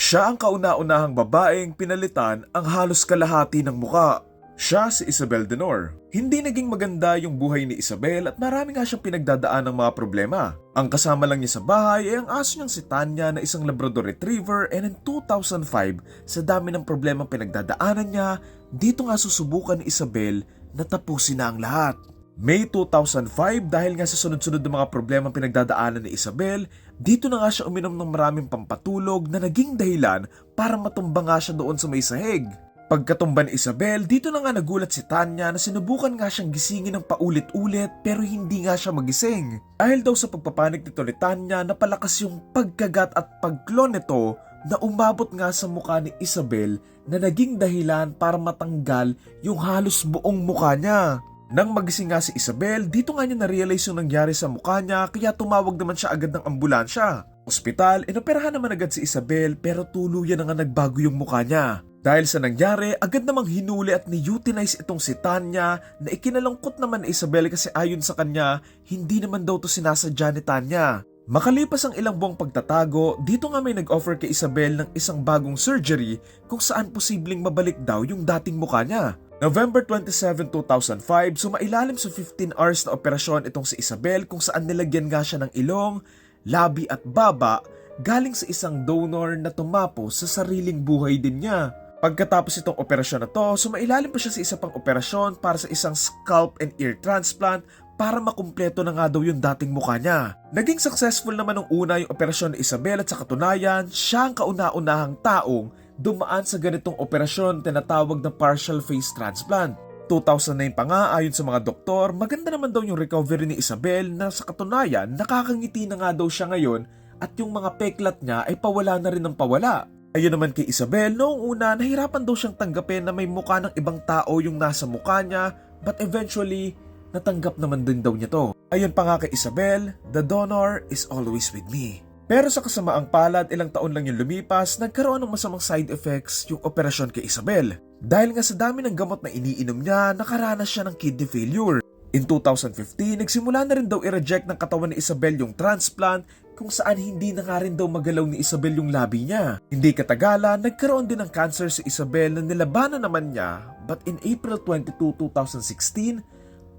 Siya ang kauna-unahang babaeng pinalitan ang halos kalahati ng muka. Siya si Isabel Denor. Hindi naging maganda yung buhay ni Isabel at marami nga siyang pinagdadaan ng mga problema. Ang kasama lang niya sa bahay ay ang aso niyang si Tanya na isang Labrador Retriever and in 2005, sa dami ng problema pinagdadaanan niya, dito nga susubukan ni Isabel na tapusin na ang lahat. May 2005 dahil nga sa sunod-sunod ng mga problema pinagdadaanan ni Isabel, dito na nga siya uminom ng maraming pampatulog na naging dahilan para matumba nga siya doon sa may sahig. Pagkatumba ni Isabel, dito na nga nagulat si Tanya na sinubukan nga siyang gisingin ng paulit-ulit pero hindi nga siya magising. Dahil daw sa pagpapanik nito ni Tanya, napalakas yung pagkagat at pagklon nito na umabot nga sa mukha ni Isabel na naging dahilan para matanggal yung halos buong mukha niya. Nang magising nga si Isabel, dito nga niya na-realize yung nangyari sa mukha niya kaya tumawag naman siya agad ng ambulansya. Ospital, inoperahan naman agad si Isabel pero tuluyan na nga nagbago yung mukha niya. Dahil sa nangyari, agad namang hinuli at ni-utilize itong si Tanya na ikinalungkot naman ni Isabel kasi ayon sa kanya, hindi naman daw to sinasadya ni Tanya. Makalipas ang ilang buwang pagtatago, dito nga may nag-offer kay Isabel ng isang bagong surgery kung saan posibleng mabalik daw yung dating mukha niya. November 27, 2005, sumailalim sa 15 hours na operasyon itong si Isabel kung saan nilagyan nga siya ng ilong, labi at baba galing sa isang donor na tumapos sa sariling buhay din niya. Pagkatapos itong operasyon na to, sumailalim pa siya sa isa pang operasyon para sa isang scalp and ear transplant para makumpleto na nga daw yung dating mukha niya. Naging successful naman nung una yung operasyon ni Isabel at sa katunayan, siya ang kauna-unahang taong dumaan sa ganitong operasyon tinatawag na partial face transplant. 2009 pa nga ayon sa mga doktor, maganda naman daw yung recovery ni Isabel na sa katunayan nakakangiti na nga daw siya ngayon at yung mga peklat niya ay pawala na rin ng pawala. Ayun naman kay Isabel, noong una nahirapan daw siyang tanggapin na may mukha ng ibang tao yung nasa mukha niya but eventually natanggap naman din daw niya to. Ayun pa nga kay Isabel, the donor is always with me. Pero sa kasamaang palad, ilang taon lang yung lumipas, nagkaroon ng masamang side effects yung operasyon kay Isabel. Dahil nga sa dami ng gamot na iniinom niya, nakaranas siya ng kidney failure. In 2015, nagsimula na rin daw i-reject ng katawan ni Isabel yung transplant kung saan hindi na nga rin daw magalaw ni Isabel yung labi niya. Hindi katagalan, nagkaroon din ng cancer si Isabel na nilabanan naman niya but in April 22, 2016,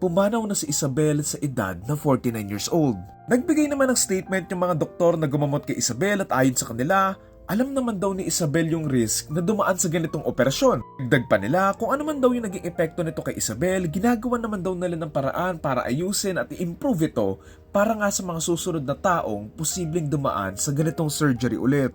pumanaw na si Isabel sa edad na 49 years old. Nagbigay naman ng statement yung mga doktor na gumamot kay Isabel at ayon sa kanila, alam naman daw ni Isabel yung risk na dumaan sa ganitong operasyon. Dagdag pa nila kung ano man daw yung naging epekto nito kay Isabel, ginagawa naman daw nila ng paraan para ayusin at i-improve ito para nga sa mga susunod na taong posibleng dumaan sa ganitong surgery ulit.